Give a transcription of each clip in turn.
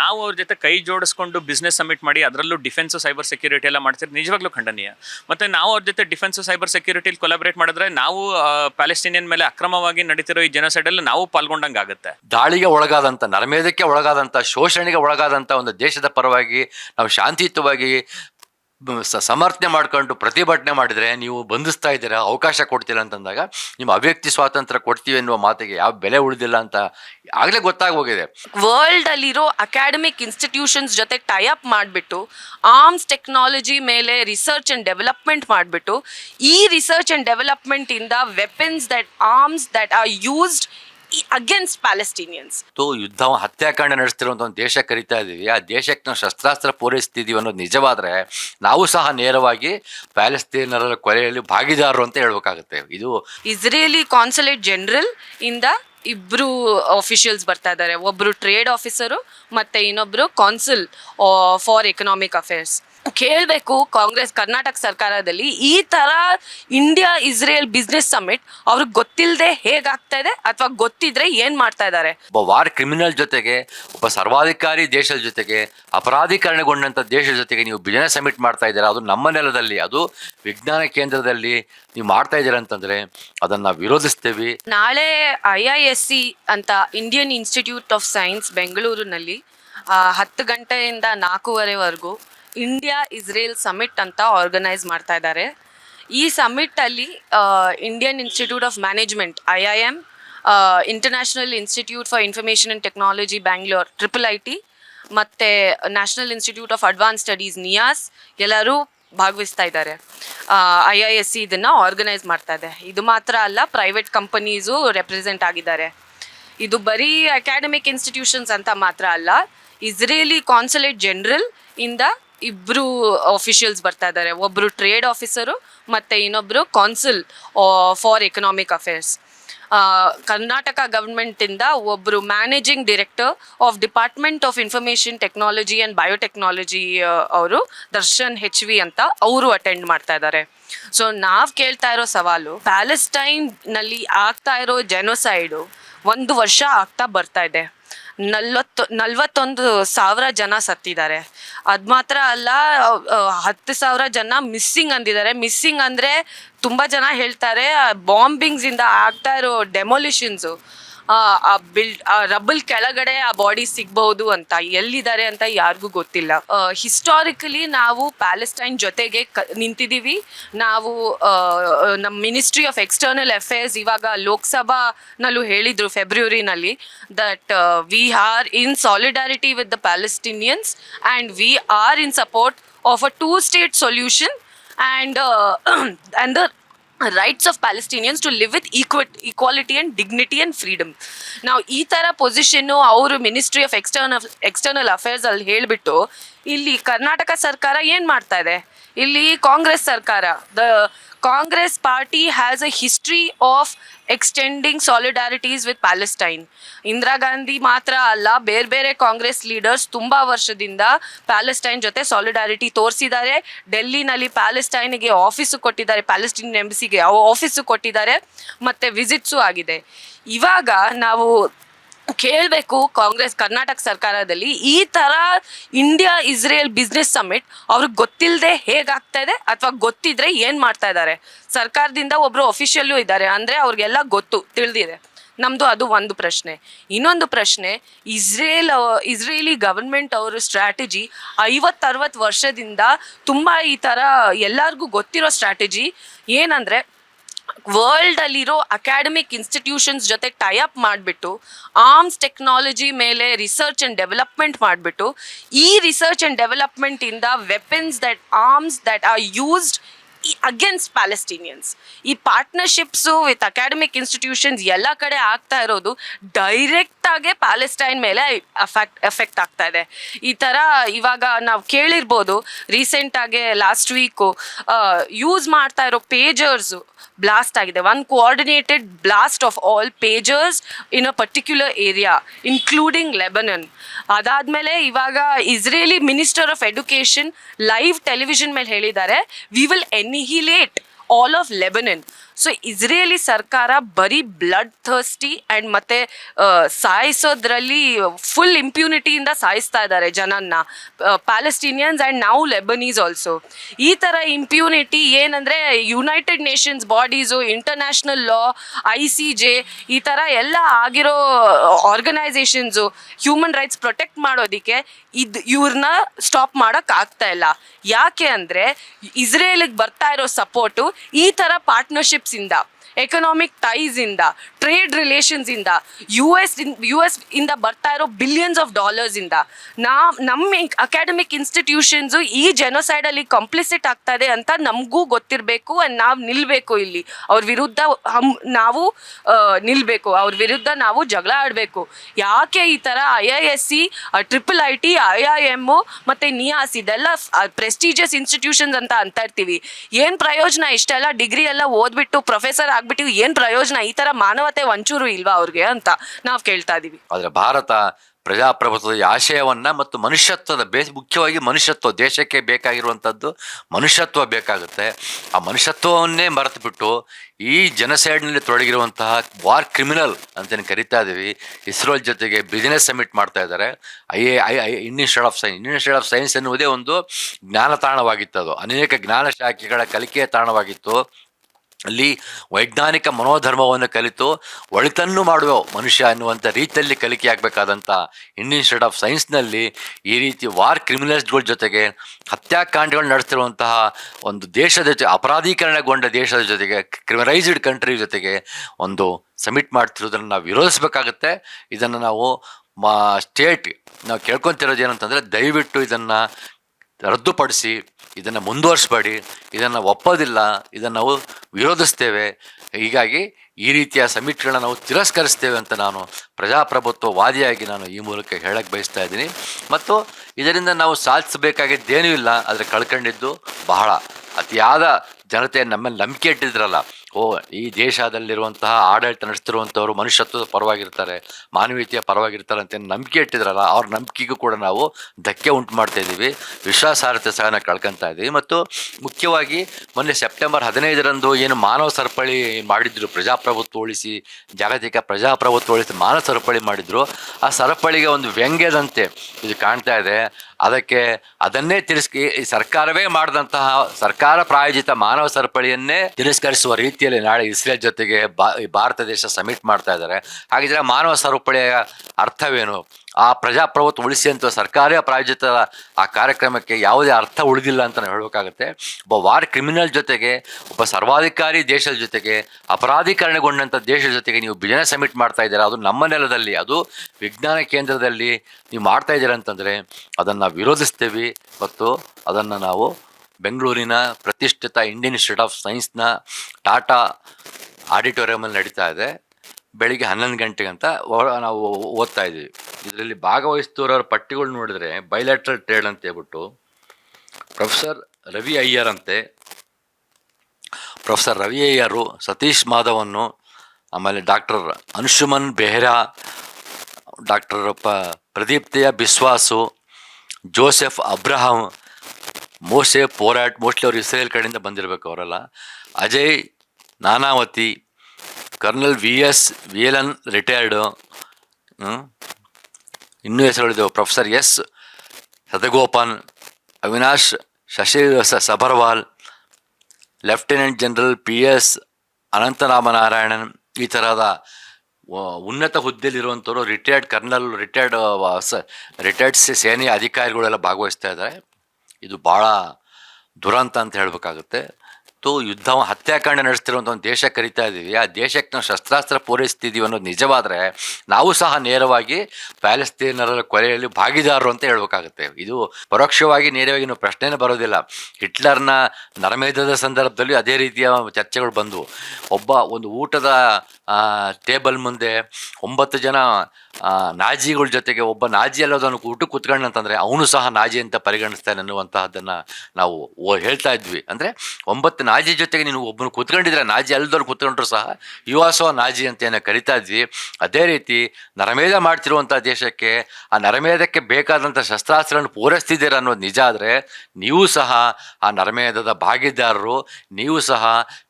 ನಾವು ಅವ್ರ ಜೊತೆ ಕೈ ಜೋಡಿಸ್ಕೊಂಡು ಬಿಸ್ನೆಸ್ ಸಬ್ಮಿಟ್ ಮಾಡಿ, ಅದರಲ್ಲೂ ಡಿಫೆನ್ಸ್ ಸೈಬರ್ ಸೆಕ್ಯೂರಿಟಿ ಎಲ್ಲ ಮಾಡ್ತಿರೋದು ನಿಜವಾಗ್ಲೂ ಖಂಡನೀಯ. ಮತ್ತೆ ನಾವು ಅವ್ರ ಜೊತೆ ಡಿಫೆನ್ಸ್ ಸೈಬರ್ ಸೆಕ್ಯೂರಿಟಿಲಿ ಕೊಲಾಬರೇಟ್ ಮಾಡಿದ್ರೆ ನಾವು ಪ್ಯಾಲೆಸ್ಟೀನಿಯನ್ ಮೇಲೆ ಅಕ್ರಮವಾಗಿ ನಡೀತಿರೋ ಈ ಜನಸೈಡಲ್ಲಿ ನಾವು ಪಾಲ್ಗೊಂಡಂಗೆ ಆಗುತ್ತೆ. ದಾಳಿಗೆ ಒಳಗಾದಂಥ, ನರಮೇಧಕ್ಕೆ ಒಳಗಾದಂಥ, ಶೋಷಣೆಗೆ ಒಳಗಾದಂಥ ಒಂದು ದೇಶದ ಪರವಾಗಿ ನಾವು ಶಾಂತಿಯುತವಾಗಿ ಸಮರ್ಥನೆ ಮಾಡ್ಕೊಂಡು ಪ್ರತಿಭಟನೆ ಮಾಡಿದರೆ ನೀವು ಬಂಧಿಸ್ತಾ ಇದ್ದೀರಾ, ಅವಕಾಶ ಕೊಡ್ತೀರಾ ಅಂತಂದಾಗ, ನಿಮ್ಮ ಅಭಿವ್ಯಕ್ತಿ ಸ್ವಾತಂತ್ರ್ಯ ಕೊಡ್ತೀವಿ ಎನ್ನುವ ಮಾತಿಗೆ ಯಾವ ಬೆಲೆ ಉಳಿದಿಲ್ಲ ಅಂತ ಆಗಲೇ ಗೊತ್ತಾಗೋಗಿದೆ ವರ್ಲ್ಡ್ ಅಲ್ಲಿರೋ ಅಕಾಡೆಮಿಕ್ ಇನ್ಸ್ಟಿಟ್ಯೂಷನ್ಸ್ ಜೊತೆ ಟೈ ಅಪ್ ಮಾಡಿಬಿಟ್ಟು ಆರ್ಮ್ಸ್ ಟೆಕ್ನಾಲಜಿ ಮೇಲೆ ರಿಸರ್ಚ್ ಅಂಡ್ ಡೆವಲಪ್ಮೆಂಟ್ ಮಾಡಿಬಿಟ್ಟು, ಈ ರಿಸರ್ಚ್ ಅಂಡ್ ಡೆವಲಪ್ಮೆಂಟ್ ಇಂದ weapons that arms that are used against Palestinians ಯುದ್ಧ ಹತ್ಯಾಕಾಂಡ ನಡೆಸ್ತಿರುವಂಥ ಒಂದು ದೇಶ ಕರಿತಾ ಇದ್ದೀವಿ ಆ ದೇಶಕ್ಕೆ ನಾವು ಶಸ್ತ್ರಾಸ್ತ್ರ ಪೂರೈಸ್ತಿದ್ದೀವಿ ಅನ್ನೋದು ನಿಜವಾದರೆ ನಾವು ಸಹ ನೇರವಾಗಿ ಪ್ಯಾಲೆಸ್ತೀನರ ಕೊಲೆಯಲ್ಲಿ ಭಾಗಿದಾರರು ಅಂತ ಹೇಳ್ಬೇಕಾಗುತ್ತೆ. ಇದು ಇಸ್ರೇಲಿ ಕಾನ್ಸುಲೇಟ್ ಜನರಲ್ ಇಂದ ಇಬ್ರು ಅಫಿಷಿಯಲ್ಸ್ ಬರ್ತಾ ಇದ್ದಾರೆ ಒಬ್ರು ಟ್ರೇಡ್ ಆಫೀಸರು ಮತ್ತೆ ಇನ್ನೊಬ್ರು ಕಾನ್ಸುಲ್ ಫಾರ್ ಎಕನಾಮಿಕ್ ಅಫೇರ್ಸ್ ಕೇಳಬೇಕು ಕಾಂಗ್ರೆಸ್ ಕರ್ನಾಟಕ ಸರ್ಕಾರದಲ್ಲಿ ಈ ತರ ಇಂಡಿಯಾ ಇಸ್ರೇಲ್ ಬಿಸ್ನೆಸ್ ಸಮಿಟ್ ಅವ್ರಿಗೆ ಗೊತ್ತಿಲ್ಲದೆ ಹೇಗಾಗ್ತಾ ಇದೆ ಅಥವಾ ಗೊತ್ತಿದ್ರೆ ಏನ್ ಮಾಡ್ತಾ ಇದ್ದಾರೆ ಒಬ್ಬ ವಾರ್ ಕ್ರಿಮಿನಲ್ ಜೊತೆಗೆ ಒಬ್ಬ ಸರ್ವಾಧಿಕಾರಿ ದೇಶದ ಜೊತೆಗೆ ಅಪರಾಧೀಕರಣಗೊಂಡಂಥ ದೇಶದ ಜೊತೆಗೆ ನೀವು ಬಿಸ್ನೆಸ್ ಸಮಿಟ್ ಮಾಡ್ತಾ ಇದ್ದೀರಾ? ಅದು ನಮ್ಮ ನೆಲದಲ್ಲಿ ಅದು ವಿಜ್ಞಾನ ಕೇಂದ್ರದಲ್ಲಿ ನೀವು ಮಾಡ್ತಾ ಇದ್ದೀರಾ ಅಂತಂದ್ರೆ ಅದನ್ನ ವಿರೋಧಿಸ್ತೇವೆ. ನಾಳೆ ಐ ಐ ಎಸ್ ಸಿ ಅಂತ ಇಂಡಿಯನ್ ಇನ್ಸ್ಟಿಟ್ಯೂಟ್ ಆಫ್ ಸೈನ್ಸ್ ಬೆಂಗಳೂರಿನಲ್ಲಿ ಹತ್ತು ಗಂಟೆಯಿಂದ ನಾಲ್ಕೂವರೆವರೆಗೂ ಇಂಡಿಯಾ ಇಸ್ರೇಲ್ ಸಮಿಟ್ ಅಂತ ಆರ್ಗನೈಸ್ ಮಾಡ್ತಾ ಇದ್ದಾರೆ ಈ ಸಮಿಟ್ಟಲ್ಲಿ Indian Institute of Management I I M International Institute for Information and Technology Bangalore triple I T ಮತ್ತು National Institute of Advance Studies NIAS ಎಲ್ಲರೂ ಭಾಗವಹಿಸ್ತಾ ಇದ್ದಾರೆ ಐ ಐ ಎಸ್ ಸಿ ಇದನ್ನು organise ಮಾಡ್ತಾ ಇದೆ. ಇದು ಮಾತ್ರ ಅಲ್ಲ ಪ್ರೈವೇಟ್ ಕಂಪನೀಸು ರೆಪ್ರೆಸೆಂಟ್ ಆಗಿದ್ದಾರೆ. ಇದು ಬರೀ ಅಕಾಡೆಮಿಕ್ ಇನ್ಸ್ಟಿಟ್ಯೂಷನ್ಸ್ ಅಂತ ಮಾತ್ರ ಅಲ್ಲ ಇಸ್ರೇಲಿ ಕಾನ್ಸುಲೇಟ್ ಜನರಲ್ ಇಂದ ಇಬ್ರು ಅಫಿಷಿಯಲ್ಸ್ ಬರ್ತಾ ಇದ್ದಾರೆ ಒಬ್ರು ಟ್ರೇಡ್ ಆಫೀಸರು ಮತ್ತೆ ಇನ್ನೊಬ್ರು consul for economic affairs Karnataka ಗವರ್ಮೆಂಟಿಂದ ಒಬ್ಬರು managing director of department of information technology and biotechnology ಅವರು ದರ್ಶನ್ ಹೆಚ್ ವಿ ಅಂತ ಅವರು ಅಟೆಂಡ್ ಮಾಡ್ತಾ ಇದ್ದಾರೆ ಸೊ ನಾವು ಕೇಳ್ತಾ ಇರೋ ಸವಾಲು ಪ್ಯಾಲೆಸ್ಟೈನ್ನಲ್ಲಿ ಆಗ್ತಾ ಇರೋ ಜೆನೋಸೈಡು ಒಂದು ವರ್ಷ ಆಗ್ತಾ ಬರ್ತಾ ಇದೆ. ನಲ್ವತ್ತು, ನಲ್ವತ್ತೊಂದು ಸಾವಿರ ಜನ ಸತ್ತಿದ್ದಾರೆ. ಅದು ಮಾತ್ರ ಅಲ್ಲ ಹತ್ತು ಸಾವಿರ ಜನ ಮಿಸ್ಸಿಂಗ್ ಅಂದಿದ್ದಾರೆ. ಮಿಸ್ಸಿಂಗ್ ಅಂದರೆ ತುಂಬ ಜನ ಹೇಳ್ತಾರೆ ಬಾಂಬಿಂಗ್ಸಿಂದ ಆಗ್ತಾ ಇರೋ ಡೆಮೊಲಿಷನ್ಸು. ಆ ಬಿಲ್ಡ್ ಆ ರಬ್ಬಲ್ ಕೆಳಗಡೆ ಆ ಬಾಡಿ ಸಿಗ್ಬಹುದು ಅಂತ, ಎಲ್ಲಿದ್ದಾರೆ ಅಂತ ಯಾರಿಗೂ ಗೊತ್ತಿಲ್ಲ. ಹಿಸ್ಟಾರಿಕಲಿ ನಾವು ಪ್ಯಾಲೆಸ್ಟೈನ್ ಜೊತೆಗೆ ನಿಂತಿದ್ದೀವಿ. ನಾವು ನಮ್ಮ ಮಿನಿಸ್ಟ್ರಿ ಆಫ್ ಎಕ್ಸ್ಟರ್ನಲ್ ಅಫೇರ್ಸ್ ಇವಾಗ ಲೋಕಸಭಾನಲ್ಲೂ ಹೇಳಿದ್ರು ಫೆಬ್ರವರಿನಲ್ಲಿ that we are in solidarity with the Palestinians and we are in support of a two state solution and and the rights of Palestinians to live with equa equality and dignity and freedom ನಾವು ಈ ಥರ position ಅವರು ministry of external external affairs ಅಲ್ಲಿ ಹೇಳಿಬಿಟ್ಟು ಇಲ್ಲಿ ಕರ್ನಾಟಕ ಸರ್ಕಾರ ಏನು ಮಾಡ್ತಾ ಇದೆ? ಇಲ್ಲಿ ಕಾಂಗ್ರೆಸ್ ಸರ್ಕಾರ. The Congress party has a history of extending solidarities with Palestine Indira Gandhi ಮಾತ್ರ ಅಲ್ಲ, ಬೇರೆ ಬೇರೆ ಕಾಂಗ್ರೆಸ್ ಲೀಡರ್ಸ್ ತುಂಬ ವರ್ಷದಿಂದ ಪ್ಯಾಲೆಸ್ಟೈನ್ ಜೊತೆ ಸಾಲಿಡಾರಿಟಿ ತೋರಿಸಿದ್ದಾರೆ. ಡೆಲ್ಲಿನಲ್ಲಿ ಪ್ಯಾಲೆಸ್ಟೈನ್ಗೆ ಆಫೀಸು ಕೊಟ್ಟಿದ್ದಾರೆ ಪ್ಯಾಲೆಸ್ಟೈನ್ ಎಂಬಸಿಗೆ ಆಫೀಸು ಕೊಟ್ಟಿದ್ದಾರೆ, ಮತ್ತು ವಿಸಿಟ್ಸು ಆಗಿದೆ. ಇವಾಗ ನಾವು ಕೇಳಬೇಕು ಕಾಂಗ್ರೆಸ್ ಕರ್ನಾಟಕ ಸರ್ಕಾರದಲ್ಲಿ ಈ ತರ ಇಂಡಿಯಾ ಇಸ್ರೇಲ್ ಬಿಸ್ನೆಸ್ ಸಮಿಟ್ ಅವ್ರಿಗೆ ಗೊತ್ತಿಲ್ಲದೆ ಹೇಗಾಗ್ತಾ ಇದೆ ಅಥವಾ ಗೊತ್ತಿದ್ರೆ ಏನು ಮಾಡ್ತಾ ಇದ್ದಾರೆ ಸರ್ಕಾರದಿಂದ ಒಬ್ಬರು ಅಫಿಷಿಯಲ್ಲೂ ಇದ್ದಾರೆ ಅಂದರೆ ಅವ್ರಿಗೆಲ್ಲ ಗೊತ್ತು, ತಿಳಿದಿದೆ. ನಮ್ಮದು ಅದು ಒಂದು ಪ್ರಶ್ನೆ. ಇನ್ನೊಂದು ಪ್ರಶ್ನೆ ಇಸ್ರೇಲ್ ಇಸ್ರೇಲಿ ಗವರ್ಮೆಂಟ್ ಅವರ ಸ್ಟ್ರಾಟಜಿ ಐವತ್ತರವತ್ತು ವರ್ಷದಿಂದ ತುಂಬ ಈ ಥರ ಎಲ್ಲರಿಗೂ ಗೊತ್ತಿರೋ ಸ್ಟ್ರಾಟಜಿ ಏನಂದರೆ ವರ್ಲ್ಡ್ ಅಲ್ಲಿರೋ ಅಕಾಡೆಮಿಕ್ ಇನ್ಸ್ಟಿಟ್ಯೂಷನ್ಸ್ ಜೊತೆ ಟೈ ಅಪ್ ಮಾಡಿಬಿಟ್ಟು ಆರ್ಮ್ಸ್ ಟೆಕ್ನಾಲಜಿ ಮೇಲೆ ರಿಸರ್ಚ್ ಅಂಡ್ ಡೆವಲಪ್ಮೆಂಟ್ ಮಾಡಿಬಿಟ್ಟು, ಈ ರಿಸರ್ಚ್ ಅಂಡ್ ಡೆವಲಪ್ಮೆಂಟ್ ಇಂದ weapons that arms that are used against Palestinians ಈ ಪಾರ್ಟ್ನರ್ಶಿಪ್ಸು ವಿತ್ ಅಕಾಡೆಮಿಕ್ ಇನ್ಸ್ಟಿಟ್ಯೂಷನ್ಸ್ ಎಲ್ಲ ಕಡೆ ಆಗ್ತಾ ಇರೋದು ಡೈರೆಕ್ಟಾಗೆ ಪ್ಯಾಲೆಸ್ಟೈನ್ ಮೇಲೆ ಅಫೆಕ್ಟ್ ಎಫೆಕ್ಟ್ ಆಗ್ತಾ ಇದೆ. ಈ ಥರ ಇವಾಗ ನಾವು ಕೇಳಿರ್ಬೋದು ರೀಸೆಂಟಾಗೆ ಲಾಸ್ಟ್ ವೀಕು ಯೂಸ್ ಮಾಡ್ತಾ ಇರೋ ಪೇಜರ್ಸು ಬ್ಲಾಸ್ಟ್ ಆಗಿದೆ. One coordinated blast of all pagers in a particular area including Lebanon ಅದಾದಮೇಲೆ ಇವಾಗ Israeli minister of education live television ಮೇಲೆ ಹೇಳಿದ್ದಾರೆ we will annihilate all of Lebanon so Israeli ಸರ್ಕಾರ ಬರೀ blood thirsty and ಮತ್ತೆ ಸಾಯಿಸೋದ್ರಲ್ಲಿ full ಇಂಪ್ಯೂನಿಟಿಯಿಂದ ಸಾಯಿಸ್ತಾ ಇದ್ದಾರೆ ಜನನ್ನ ಪ್ಯಾಲೆಸ್ಟೀನಿಯನ್ಸ್ ಆ್ಯಂಡ್ ನಾವು ಲೆಬನೀಸ್ ಆಲ್ಸೋ ಈ ಥರ ಇಂಪ್ಯೂನಿಟಿ ಏನಂದರೆ United Nations bodies international law I C J ಈ ಥರ ಎಲ್ಲ ಆಗಿರೋ ಆರ್ಗನೈಸೇಷನ್ಸು ಹ್ಯೂಮನ್ ರೈಟ್ಸ್ ಪ್ರೊಟೆಕ್ಟ್ ಮಾಡೋದಕ್ಕೆ ಇದು ಇವ್ರನ್ನ ಸ್ಟಾಪ್ ಮಾಡೋಕ್ಕಾಗ್ತಾ ಇಲ್ಲ. ಯಾಕೆ ಅಂದರೆ ಇಸ್ರೇಲಿಗೆ ಬರ್ತಾ ಇರೋ ಸಪೋರ್ಟು ಈ ಥರ steps in the economic ties ಇಂದ ಟ್ರೇಡ್ ರಿಲೇಷನ್ಸ್ ಇಂದ ಯು ಎಸ್ ಯು ಎಸ್ ಇಂದ ಬರ್ತಾ ಇರೋ ಬಿಲಿಯನ್ಸ್ ಆಫ್ ಡಾಲರ್ಸ್ ಇಂದ ನಾ ನಮ್ಮ ಅಕಾಡೆಮಿಕ್ ಇನ್ಸ್ಟಿಟ್ಯೂಷನ್ಸು ಈ ಜೆನೋಸೈಡ್ ಅಲ್ಲಿ ಕಂಪ್ಲಿಸಿಟ್ ಇದೆ ಅಂತ ನಮಗೂ ಗೊತ್ತಿರಬೇಕು ಅಂಡ್ ನಾವು ನಿಲ್ಬೇಕು ಇಲ್ಲಿ. ಅವ್ರ ವಿರುದ್ಧ ಹಮ್, ನಾವು ನಿಲ್ಬೇಕು, ಅವ್ರ ವಿರುದ್ಧ ನಾವು ಜಗಳ ಆಡಬೇಕು. ಯಾಕೆ ಈ ಥರ I I S C triple I T I I M ಮತ್ತು ನಿಯಾಸ್ ಇದೆಲ್ಲ ಪ್ರೆಸ್ಟೀಜಿಯಸ್ ಇನ್ಸ್ಟಿಟ್ಯೂಷನ್ಸ್ ಅಂತ ಅಂತ ಇರ್ತೀವಿ. ಏನು ಪ್ರಯೋಜನ? ಇಷ್ಟೆಲ್ಲ ಡಿಗ್ರಿ ಎಲ್ಲ ಓದ್ಬಿಟ್ಟು ಪ್ರೊಫೆಸರ್ ಆಗ್ಬಿಟ್ಟು ಏನು ಪ್ರಯೋಜನ? ಈ ತರ ಮಾನವತೆ ಒಂಚೂರು ಇಲ್ವಾ ಅವ್ರಿಗೆ ಅಂತ ನಾವು ಕೇಳ್ತಾ ಇದೀವಿ. ಆದರೆ ಭಾರತ ಪ್ರಜಾಪ್ರಭುತ್ವದ ಆಶಯವನ್ನ ಮತ್ತು ಮನುಷ್ಯತ್ವದ ಬೇ, ಮುಖ್ಯವಾಗಿ ಮನುಷ್ಯತ್ವ, ದೇಶಕ್ಕೆ ಬೇಕಾಗಿರುವಂಥದ್ದು ಮನುಷ್ಯತ್ವ ಬೇಕಾಗುತ್ತೆ. ಆ ಮನುಷ್ಯತ್ವವನ್ನೇ ಮರೆತು ಬಿಟ್ಟು ಈ ಜನಸೈಡ್ನಲ್ಲಿ ತೊಡಗಿರುವಂತಹ ವಾರ್ ಕ್ರಿಮಿನಲ್ ಅಂತೇನು ಕರಿತಾ ಇದ್ದೀವಿ ಇಸ್ರೋ ಜೊತೆಗೆ ಬಿಸಿನೆಸ್ ಸಮಿಟ್ ಮಾಡ್ತಾ ಇದ್ದಾರೆ. I A I I Institute of Science Institute of Science ಎನ್ನುವುದೇ ಒಂದು ಜ್ಞಾನ ತಾಣವಾಗಿತ್ತು ಅದು. ಅನೇಕ ಜ್ಞಾನ ಶಾಖೆಗಳ ಕಲಿಕೆಯ ತಾಣವಾಗಿತ್ತು. ಅಲ್ಲಿ ವೈಜ್ಞಾನಿಕ ಮನೋಧರ್ಮವನ್ನು ಕಲಿತು ಒಳಿತನ್ನು ಮಾಡುವ ಮನುಷ್ಯ ಅನ್ನುವಂಥ ರೀತಿಯಲ್ಲಿ ಕಲಿಕೆ ಆಗಬೇಕಾದಂಥ ಇಂಡಿಯನ್ ಇನ್ಸ್ಟಿಟ್ಯೂಟ್ ಆಫ್ ಸೈನ್ಸ್ನಲ್ಲಿ ಈ ರೀತಿ ವಾರ್ ಕ್ರಿಮಿನಲ್ಸ್ಗಳ ಜೊತೆಗೆ ಹತ್ಯಾಕಾಂಡಗಳು ನಡೆಸ್ತಿರುವಂತಹ ಒಂದು ದೇಶದ ಜೊತೆ, ಅಪರಾಧೀಕರಣಗೊಂಡ ದೇಶದ ಜೊತೆಗೆ ಕ್ರಿಮಿನಲೈಸ್ಡ್ ಕಂಟ್ರಿ ಜೊತೆಗೆ ಒಂದು ಸಬ್ಮಿಟ್ ಮಾಡ್ತಿರೋದನ್ನು ನಾವು ವಿರೋಧಿಸಬೇಕಾಗತ್ತೆ. ಇದನ್ನು ನಾವು ಮಾ ಸ್ಟೇಟ್ ನಾವು ಕೇಳ್ಕೊತಿರೋದು ಏನಂತಂದರೆ ದಯವಿಟ್ಟು ಇದನ್ನು ರದ್ದುಪಡಿಸಿ ಇದನ್ನು ಮುಂದುವರಿಸಬೇಡಿ ಇದನ್ನು ಒಪ್ಪೋದಿಲ್ಲ ಇದನ್ನು ನಾವು ವಿರೋಧಿಸ್ತೇವೆ. ಹೀಗಾಗಿ ಈ ರೀತಿಯ ಸಮೀಕ್ಷೆಗಳನ್ನು ನಾವು ತಿರಸ್ಕರಿಸ್ತೇವೆ ಅಂತ ನಾನು ಪ್ರಜಾಪ್ರಭುತ್ವವಾದಿಯಾಗಿ ನಾನು ಈ ಮೂಲಕ ಹೇಳಕ್ಕೆ ಬಯಸ್ತಾ ಇದ್ದೀನಿ. ಮತ್ತು ಇದರಿಂದ ನಾವು ಸಾಧಿಸಬೇಕಾಗಿದ್ದೇನೂ ಇಲ್ಲ. ಆದರೆ ಕಳ್ಕೊಂಡಿದ್ದು ಬಹಳ ಅತಿಯಾದ ಜನತೆ ನಮ್ಮಲ್ಲಿ ನಂಬಿಕೆ ಇಟ್ಟಿದ್ರಲ್ಲ. ಓ, ಈ ದೇಶದಲ್ಲಿರುವಂತಹ ಆಡಳಿತ ನಡೆಸ್ತಿರುವಂಥವ್ರು ಮನುಷ್ಯತ್ವದ ಪರವಾಗಿರ್ತಾರೆ, ಮಾನವೀಯತೆಯ ಪರವಾಗಿರ್ತಾರೆ ಅಂತ ನಂಬಿಕೆ ಇಟ್ಟಿದ್ರಲ್ಲ, ಅವ್ರ ನಂಬಿಕೆಗೂ ಕೂಡ ನಾವು ಧಕ್ಕೆ ಉಂಟು ಮಾಡ್ತಾ ಇದ್ದೀವಿ. ವಿಶ್ವಾಸಾರ್ಹತೆ ಸಹ ನಾವು ಕಳ್ಕೊತಾ ಇದ್ದೀವಿ. ಮತ್ತು ಮುಖ್ಯವಾಗಿ ಮೊನ್ನೆ ಸೆಪ್ಟೆಂಬರ್ ಹದಿನೈದರಂದು ಏನು ಮಾನವ ಸರಪಳಿ ಮಾಡಿದ್ರು ಪ್ರಜಾಪ್ರಭುತ್ವ ಉಳಿಸಿ ಜಾಗತಿಕ ಪ್ರಜಾಪ್ರಭುತ್ವ ಉಳಿಸಿ ಮಾನ ಸರಪಳಿ ಮಾಡಿದ್ರು. ಆ ಸರಪಳಿಗೆ ಒಂದು ವ್ಯಂಗ್ಯದಂತೆ ಇದು ಕಾಣ್ತಾ ಇದೆ. ಅದಕ್ಕೆ ಅದನ್ನೇ ತಿರಸ್ಕ, ಈ ಸರ್ಕಾರವೇ ಮಾಡಿದಂತಹ ಸರ್ಕಾರ ಪ್ರಾಯೋಜಿತ ಮಾನವ ಸರಪಳಿಯನ್ನೇ ತಿರಸ್ಕರಿಸುವ ರೀತಿಯಲ್ಲಿ ನಾಳೆ ಇಸ್ರೇಲ್ ಜೊತೆಗೆ ಭಾರತ ದೇಶ ಸಮಿಟ್ ಮಾಡ್ತಾ ಇದ್ದಾರೆ. ಹಾಗಿದ್ರೆ ಮಾನವ ಸರಪಳಿಯ ಅರ್ಥವೇನು? ಆ ಪ್ರಜಾಪ್ರಭುತ್ವ ಉಳಿಸಿ ಅಂತ ಸರ್ಕಾರಿ ಪ್ರಾಯೋಜಿತ ಆ ಕಾರ್ಯಕ್ರಮಕ್ಕೆ ಯಾವುದೇ ಅರ್ಥ ಉಳಿದಿಲ್ಲ ಅಂತ ನಾವು ಹೇಳಬೇಕಾಗುತ್ತೆ ಒಬ್ಬ ವಾರ್ ಕ್ರಿಮಿನಲ್ ಜೊತೆಗೆ, ಒಬ್ಬ ಸರ್ವಾಧಿಕಾರಿ ದೇಶದ ಜೊತೆಗೆ ಅಪರಾಧೀಕರಣಗೊಂಡಂಥ ದೇಶದ ಜೊತೆಗೆ ನೀವು ಬಿಜನೆಸ್ ಸಮಿಟ್ ಮಾಡ್ತಾ ಇದ್ದೀರಾ? ಅದು ನಮ್ಮ ನೆಲದಲ್ಲಿ, ಅದು ವಿಜ್ಞಾನ ಕೇಂದ್ರದಲ್ಲಿ ನೀವು ಮಾಡ್ತಾ ಇದ್ದೀರಾ ಅಂತಂದರೆ, ಅದನ್ನು ವಿರೋಧಿಸ್ತೇವೆ ಮತ್ತು ಅದನ್ನು ನಾವು ಬೆಂಗಳೂರಿನ ಪ್ರತಿಷ್ಠಿತ ಇಂಡಿಯನ್ ಇನ್ಸ್ಟಿಟ್ಯೂಟ್ ಆಫ್ ಸೈನ್ಸ್ನ ಟಾಟಾ ಆಡಿಟೋರಿಯಮಲ್ಲಿ ನಡೀತಾ ಇದೆ. ಬೆಳಿಗ್ಗೆ ಹನ್ನೊಂದು ಗಂಟೆಗೆ ಅಂತ ನಾವು ಓದ್ತಾ ಇದ್ದೀವಿ. ಇದರಲ್ಲಿ ಭಾಗವಹಿಸ್ತಿರೋರ ಪಟ್ಟಿಗಳು ನೋಡಿದ್ರೆ ಬೈಲ್ಯಾಟ್ರಲ್ ಟ್ರೇಡ್ ಅಂತ ಹೇಳ್ಬಿಟ್ಟು ಪ್ರೊಫೆಸರ್ ರವಿ ಅಯ್ಯರ್ ಅಂತೆ, ಪ್ರೊಫೆಸರ್ ರವಿ ಅಯ್ಯರು ಸತೀಶ್ ಮಾಧವನ್ನು ಆಮೇಲೆ ಡಾಕ್ಟರ್ ಅನುಶುಮನ್ ಬೆಹ್ರಾ, ಡಾಕ್ಟರ್ ಪ, ಪ್ರದೀಪ್ತಿಯ Biswas Joseph Abraham Moshe Porat, mostly ಅವರು ಇಸ್ರೇಲ್ ಕಡೆಯಿಂದ ಬಂದಿರಬೇಕು ಅವರೆಲ್ಲ. Ajay Nanavati, colonel V S Viyalan retired ಇನ್ನೂ ಹೆಸರುಗಳಿದ್ದವು. Professor S. Sadagopan Avinash, Shashi Sabharwal, lieutenant general P S Anantaramanarayanan ಈ ಥರದ ವ- ಉನ್ನತ ಹುದ್ದೆಯಲ್ಲಿರುವಂಥವ್ರು ರಿಟೈರ್ಡ್ ಕರ್ನಲ್ ರಿಟೈರ್ಡ್ ಸ ರಿಟೈರ್ಡ್ ಸೇನೆಯ ಅಧಿಕಾರಿಗಳೆಲ್ಲ ಭಾಗವಹಿಸ್ತಾ ಇದ್ದಾರೆ. ಇದು ಭಾಳ ದುರಂತ ಅಂತ ಹೇಳಬೇಕಾಗುತ್ತೆ. ತು ಯುದ್ಧ ಹತ್ಯಾಕಾಂಡ ನಡೆಸ್ತಿರುವಂಥ ಒಂದು ದೇಶ ಕರಿತಾ ಇದ್ದೀವಿ ಆ ದೇಶಕ್ಕೆ ನಾವು ಶಸ್ತ್ರಾಸ್ತ್ರ ಪೂರೈಸ್ತಿದ್ದೀವಿ ಅನ್ನೋದು ನಿಜವಾದರೆ ನಾವು ಸಹ ನೇರವಾಗಿ ಪ್ಯಾಲೆಸ್ತೀನರ ಕೊಲೆಯಲ್ಲಿ ಭಾಗಿದಾರರು ಅಂತ ಹೇಳಬೇಕಾಗುತ್ತೆ. ಇದು ಪರೋಕ್ಷವಾಗಿ, ನೇರವಾಗಿ ನಾವು ಪ್ರಶ್ನೆನೇ ಬರೋದಿಲ್ಲ. ಹಿಟ್ಲರ್ನ ನರಮೇಧದ ಸಂದರ್ಭದಲ್ಲಿ ಅದೇ ರೀತಿಯ ಚರ್ಚೆಗಳು ಬಂದವು. ಒಬ್ಬ ಒಂದು ಊಟದ ಟೇಬಲ್ ಮುಂದೆ ಒಂಬತ್ತು ಜನ ನಾಜಿಗಳ ಜೊತೆಗೆ ಒಬ್ಬ ನಾಜಿ ಅಲ್ಲೋದನ್ನು ಊಟ ಕೂತ್ಕೊಂಡಂತಂದರೆ ಅವನು ಸಹ ನಾಜಿ ಅಂತ ಪರಿಗಣಿಸ್ತಾನೆ ಅನ್ನುವಂತಹದ್ದನ್ನು ನಾವು ಹೇಳ್ತಾ ಇದ್ವಿ. ಅಂದರೆ ಒಂಬತ್ತು ನಾಜಿ ಜೊತೆಗೆ ನೀನು ಒಬ್ಬನು ಕೂತ್ಕೊಂಡಿದ್ರೆ ನಾಜಿ ಅಲ್ಲದವ್ರು ಕೂತ್ಕೊಂಡ್ರು ಸಹ ಯುವಾಸೋ ನಾಜಿ ಅಂತ ಏನೋ ಕರಿತಾ ಇದ್ವಿ. ಅದೇ ರೀತಿ ನರಮೇಧ ಮಾಡ್ತಿರುವಂಥ ದೇಶಕ್ಕೆ ಆ ನರಮೇಧಕ್ಕೆ ಬೇಕಾದಂಥ ಶಸ್ತ್ರಾಸ್ತ್ರಗಳನ್ನು ಪೂರೈಸ್ತಿದ್ದೀರ ಅನ್ನೋದು ನಿಜ ಆದರೆ ನೀವು ಸಹ ಆ ನರಮೇಧದ ಭಾಗಿದಾರರು, ನೀವು ಸಹ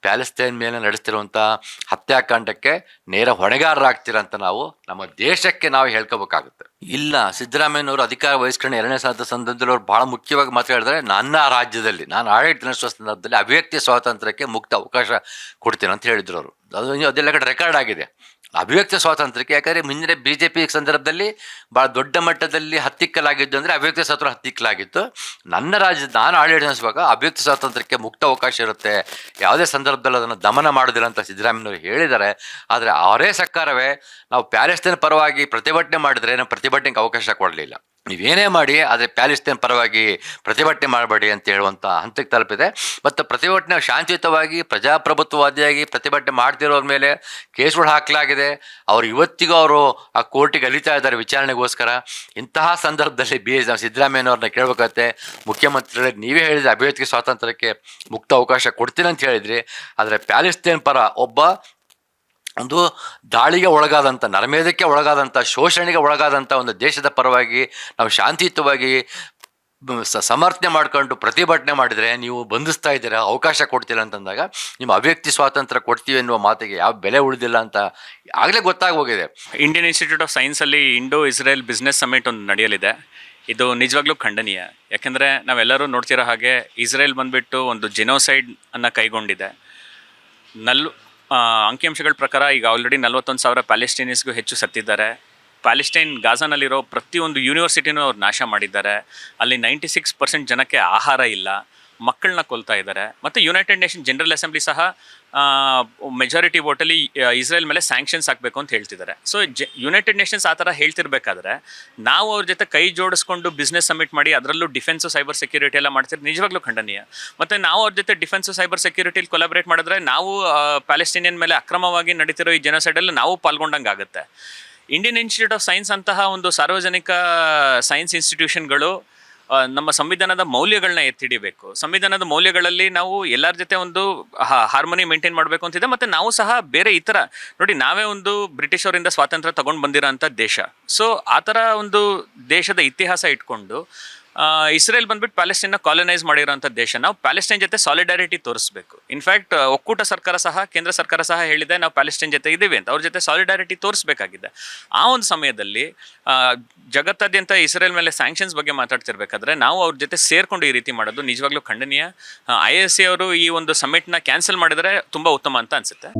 ಪ್ಯಾಲೆಸ್ತೈನ್ ಮೇಲೆ ನಡೆಸ್ತಿರುವಂಥ ಹತ್ಯಾಕಾಂಡಕ್ಕೆ ನೇರ ಹೊಣೆಗಾರರಾಗ್ತೀರ ಅಂತ ನಾವು ನಮ್ಮ ದೇಶಕ್ಕೆ ನಾವು ಹೇಳ್ಕೋಬೇಕಾಗುತ್ತೆ. ಇಲ್ಲ, ಸಿದ್ದರಾಮಯ್ಯನವರು ಅಧಿಕಾರ ವಹಿಸ್ಕೊಂಡು ಎರಡನೇ ಸಾಲದ ಸಂದರ್ಭದಲ್ಲಿ ಅವರು ಬಹಳ ಮುಖ್ಯವಾಗಿ ಮಾತಾಡಿದ್ರೆ ನನ್ನ ರಾಜ್ಯದಲ್ಲಿ, ನಾನು ಆಡಳಿತ ನಡೆಸುವ ಸಂದರ್ಭದಲ್ಲಿ ಅಭಿವ್ಯಕ್ತಿ ಸ್ವಾತಂತ್ರ್ಯಕ್ಕೆ ಮುಕ್ತ ಅವಕಾಶ ಕೊಡ್ತೀನಿ ಅಂತ ಹೇಳಿದ್ರು ಅವರು. ಅದು ಅದೆಲ್ಲ ಕಡೆ ರೆಕಾರ್ಡ್ ಆಗಿದೆ. ಅಭಿವ್ಯಕ್ತಿ ಸ್ವಾತಂತ್ರ್ಯಕ್ಕೆ, ಯಾಕಂದರೆ ಮುಂದಿನ ಬಿ ಜೆ ಪಿ ಸಂದರ್ಭದಲ್ಲಿ ಭಾಳ ದೊಡ್ಡ ಮಟ್ಟದಲ್ಲಿ ಹತ್ತಿಕ್ಕಲಾಗಿದ್ದು ಅಂದರೆ ಅಭಿವ್ಯಕ್ತಿ ಸ್ವಾತಂತ್ರ್ಯ ಹತ್ತಿಕ್ಕಲಾಗಿತ್ತು. ನನ್ನ ರಾಜ್ಯದ, ನಾನು ಆಡಳಿತ ನಡೆಸುವಾಗ ಅಭಿವ್ಯಕ್ತಿ ಸ್ವಾತಂತ್ರ್ಯಕ್ಕೆ ಮುಕ್ತ ಅವಕಾಶ ಇರುತ್ತೆ. ಯಾವುದೇ ಸಂದರ್ಭದಲ್ಲಿ ಅದನ್ನು ದಮನ ಮಾಡೋದಿಲ್ಲ ಅಂತ ಸಿದ್ದರಾಮಯ್ಯವರು ಹೇಳಿದ್ದಾರೆ. ಆದರೆ ಅವರೇ ಸರ್ಕಾರವೇ, ನಾವು ಪ್ಯಾಲೆಸ್ತೀನ ಪರವಾಗಿ ಪ್ರತಿಭಟನೆ ಮಾಡಿದರೆ ನಾವು ಪ್ರತಿಭಟನೆಗೆ ಅವಕಾಶ ಕೊಡಲಿಲ್ಲ. ನೀವೇನೇ ಮಾಡಿ, ಆದರೆ ಪ್ಯಾಲಿಸ್ತೇನ್ ಪರವಾಗಿ ಪ್ರತಿಭಟನೆ ಮಾಡಬೇಡಿ ಅಂತ ಹೇಳುವಂಥ ಹಂತಕ್ಕೆ ತಲುಪಿದೆ. ಮತ್ತು ಪ್ರತಿಭಟನೆ ಶಾಂತಿಯುತವಾಗಿ, ಪ್ರಜಾಪ್ರಭುತ್ವವಾದಿಯಾಗಿ ಪ್ರತಿಭಟನೆ ಮಾಡ್ತಿರೋರ ಮೇಲೆ ಕೇಸ್ಗಳು ಹಾಕಲಾಗಿದೆ. ಅವರು ಇವತ್ತಿಗೂ ಅವರು ಆ ಕೋರ್ಟಿಗೆ ಅಲಿತಾ ಇದ್ದಾರೆ ವಿಚಾರಣೆಗೋಸ್ಕರ. ಇಂತಹ ಸಂದರ್ಭದಲ್ಲಿ ಬಿ ಎಸ್ ಸಿದ್ದರಾಮಯ್ಯನವ್ರನ್ನ ಕೇಳಬೇಕಾಗತ್ತೆ. ಮುಖ್ಯಮಂತ್ರಿಗಳೇ, ನೀವೇ ಹೇಳಿದ್ರೆ ಅಭಿವ್ಯಕ್ತಿ ಸ್ವಾತಂತ್ರ್ಯಕ್ಕೆ ಮುಕ್ತ ಅವಕಾಶ ಕೊಡ್ತೀನಿ ಅಂತ ಹೇಳಿದ್ರಿ. ಆದರೆ ಪ್ಯಾಲಿಸ್ತೇನ್ ಪರ ಒಬ್ಬ ಒಂದು ದಾಳಿಗೆ ಒಳಗಾದಂಥ ನರಮೇಧಕ್ಕೆ ಒಳಗಾದಂಥ ಶೋಷಣೆಗೆ ಒಳಗಾದಂಥ ಒಂದು ದೇಶದ ಪರವಾಗಿ ನಾವು ಶಾಂತಿಯುತವಾಗಿ ಸಮರ್ಥನೆ ಮಾಡ್ಕೊಂಡು ಪ್ರತಿಭಟನೆ ಮಾಡಿದರೆ ನೀವು ಬಂಧಿಸ್ತಾ ಇದ್ದೀರಾ ಅವಕಾಶ ಕೊಡ್ತಿಲ್ಲ ಅಂತಂದಾಗ ನಿಮ್ಮ ಅಭಿವ್ಯಕ್ತಿ ಸ್ವಾತಂತ್ರ್ಯ ಕೊಡ್ತೀವಿ ಎನ್ನುವ ಮಾತಿಗೆ ಯಾವ ಬೆಲೆ ಉಳಿದಿಲ್ಲ ಅಂತ ಆಗಲೇ ಗೊತ್ತಾಗಿ ಹೋಗಿದೆ. ಇಂಡಿಯನ್ ಇನ್ಸ್ಟಿಟ್ಯೂಟ್ ಆಫ್ ಸೈನ್ಸಲ್ಲಿ ಇಂಡೋ ಇಸ್ರೇಲ್ ಬಿಸ್ನೆಸ್ ಸಮಿಟ್ ಒಂದು ನಡೆಯಲಿದೆ. ಇದು ನಿಜವಾಗ್ಲೂ ಖಂಡನೀಯ. ಯಾಕೆಂದರೆ ನಾವೆಲ್ಲರೂ ನೋಡ್ತಿರೋ ಹಾಗೆ ಇಸ್ರೇಲ್ ಬಂದುಬಿಟ್ಟು ಒಂದು ಜಿನೋಸೈಡ್ ಅನ್ನು ಕೈಗೊಂಡಿದೆ. ನಲ್ ಆ, ಅಂಕಿಅಂಶಗಳ ಪ್ರಕಾರ ಈಗ ಆಲ್ರೆಡಿ ನಲವತ್ತೊಂದು ಸಾವಿರ ಪ್ಯಾಲೆಸ್ಟೈನಿಸ್ಗೂ ಹೆಚ್ಚು ಸತ್ತಿದ್ದಾರೆ. ಪ್ಯಾಲೆಸ್ಟೈನ್ ಗಾಜಾನಲ್ಲಿರೋ ಪ್ರತಿಯೊಂದು ಯೂನಿವರ್ಸಿಟಿನೂ ಅವ್ರು ನಾಶ ಮಾಡಿದ್ದಾರೆ. ಅಲ್ಲಿ ನೈಂಟಿ ಸಿಕ್ಸ್ ಪರ್ಸೆಂಟ್ ಜನಕ್ಕೆ ಆಹಾರ ಇಲ್ಲ. ಮಕ್ಕಳನ್ನ ಕೊಲ್ತಾ ಇದ್ದಾರೆ. ಮತ್ತು ಯುನೈಟೆಡ್ ನೇಷನ್ ಜನರಲ್ ಅಸೆಂಬ್ಲಿ ಸಹ ಮೆಜಾರಿಟಿ ವೋಟಲ್ಲಿ ಇಸ್ರೇಲ್ ಮೇಲೆ ಸ್ಯಾಂಕ್ಷನ್ಸ್ ಹಾಕಬೇಕು ಅಂತ ಹೇಳ್ತಿದ್ದಾರೆ. ಸೊ ಯುನೈಟೆಡ್ ನೇಷನ್ಸ್ ಆ ಥರ ಹೇಳ್ತಿರ್ಬೇಕಾದ್ರೆ, ನಾವು ಅವ್ರ ಜೊತೆ ಕೈ ಜೋಡಿಸ್ಕೊಂಡು ಬಿಸ್ನೆಸ್ ಸಮಿಟ್ ಮಾಡಿ, ಅದರಲ್ಲೂ ಡಿಫೆನ್ಸು ಸೈಬರ್ ಸೆಕ್ಯೂರಿಟಿ ಎಲ್ಲ ಮಾಡ್ತಿರೋದು ನಿಜವಾಗ್ಲೂ ಖಂಡನೀಯ. ಮತ್ತು ನಾವು ಅವ್ರ ಜೊತೆ ಡಿಫೆನ್ಸು ಸೈಬರ್ ಸೆಕ್ಯೂರಿಟಿಲಿ ಕೊಲಾಬ್ರೇಟ್ ಮಾಡಿದ್ರೆ, ನಾವು ಪ್ಯಾಲೆಸ್ಟೀನಿಯನ್ ಮೇಲೆ ಅಕ್ರಮವಾಗಿ ನಡೀತಿರೋ ಈ ಜನಸೈಡಲ್ಲಿ ನಾವು ಪಾಲ್ಗೊಂಡಂಗೆ ಆಗುತ್ತೆ. ಇಂಡಿಯನ್ ಇನ್ಸ್ಟಿಟ್ಯೂಟ್ ಆಫ್ ಸೈನ್ಸ್ ಅಂತಹ ಒಂದು ಸಾರ್ವಜನಿಕ ಸೈನ್ಸ್ ಇನ್ಸ್ಟಿಟ್ಯೂಷನ್ಗಳು ನಮ್ಮ ಸಂವಿಧಾನದ ಮೌಲ್ಯಗಳನ್ನ ಎತ್ತಿಡಿಬೇಕು. ಸಂವಿಧಾನದ ಮೌಲ್ಯಗಳಲ್ಲಿ ನಾವು ಎಲ್ಲರ ಜೊತೆ ಒಂದು ಹಾರ್ಮೋನಿ ಮೇಂಟೈನ್ ಮಾಡಬೇಕು ಅಂತಿದೆ, ಮತ್ತು ನಾವು ಸಹ ಬೇರೆ ಇತರ ನೋಡಿ ನಾವೇ ಒಂದು ಬ್ರಿಟಿಷರಿಂದ ಸ್ವಾತಂತ್ರ್ಯ ತಗೊಂಡು ಬಂದಿರೋ ದೇಶ. ಸೊ ಆ ಥರ ಒಂದು ದೇಶದ ಇತಿಹಾಸ ಇಟ್ಕೊಂಡು ಇಸ್ರೇಲ್ ಬಂದ್ಬಿಟ್ಟು ಪ್ಯಾಲೆಸ್ಟೈನ್ನ ಕಾಲನೈಸ್ ಮಾಡಿರೋಂಥ ದೇಶ. ನಾವು ಪ್ಯಾಲೆಸ್ಟೈನ್ ಜೊತೆ ಸಾಲಿಡಾರಿಟಿ ತೋರಿಸ್ಬೇಕು. ಇನ್ಫ್ಯಾಕ್ಟ್ ಒಕ್ಕೂಟ ಸರ್ಕಾರ ಸಹ, ಕೇಂದ್ರ ಸರ್ಕಾರ ಸಹ ಹೇಳಿದೆ, ನಾವು ಪ್ಯಾಲೆಸ್ಟೈನ್ ಜೊತೆ ಇದ್ದೀವಿ ಅಂತ. ಅವ್ರ ಜೊತೆ ಸಾಲಿಡಾರಿಟಿ ತೋರಿಸ್ಬೇಕಾಗಿದೆ. ಆ ಒಂದು ಸಮಯದಲ್ಲಿ ಜಗತ್ತಾದ್ಯಂತ ಇಸ್ರೇಲ್ ಮೇಲೆ ಸ್ಯಾಂಕ್ಷನ್ಸ್ ಬಗ್ಗೆ ಮಾತಾಡ್ತಿರ್ಬೇಕಾದ್ರೆ, ನಾವು ಅವ್ರ ಜೊತೆ ಸೇರಿಕೊಂಡು ಈ ರೀತಿ ಮಾಡೋದು ನಿಜವಾಗ್ಲೂ ಖಂಡನೀಯ. ಐ ಎಸ್ ಸಿ ಅವರು ಈ ಒಂದು ಸಮಿಟ್ನ ಕ್ಯಾನ್ಸಲ್ ಮಾಡಿದರೆ ತುಂಬ ಉತ್ತಮ ಅಂತ ಅನಿಸುತ್ತೆ.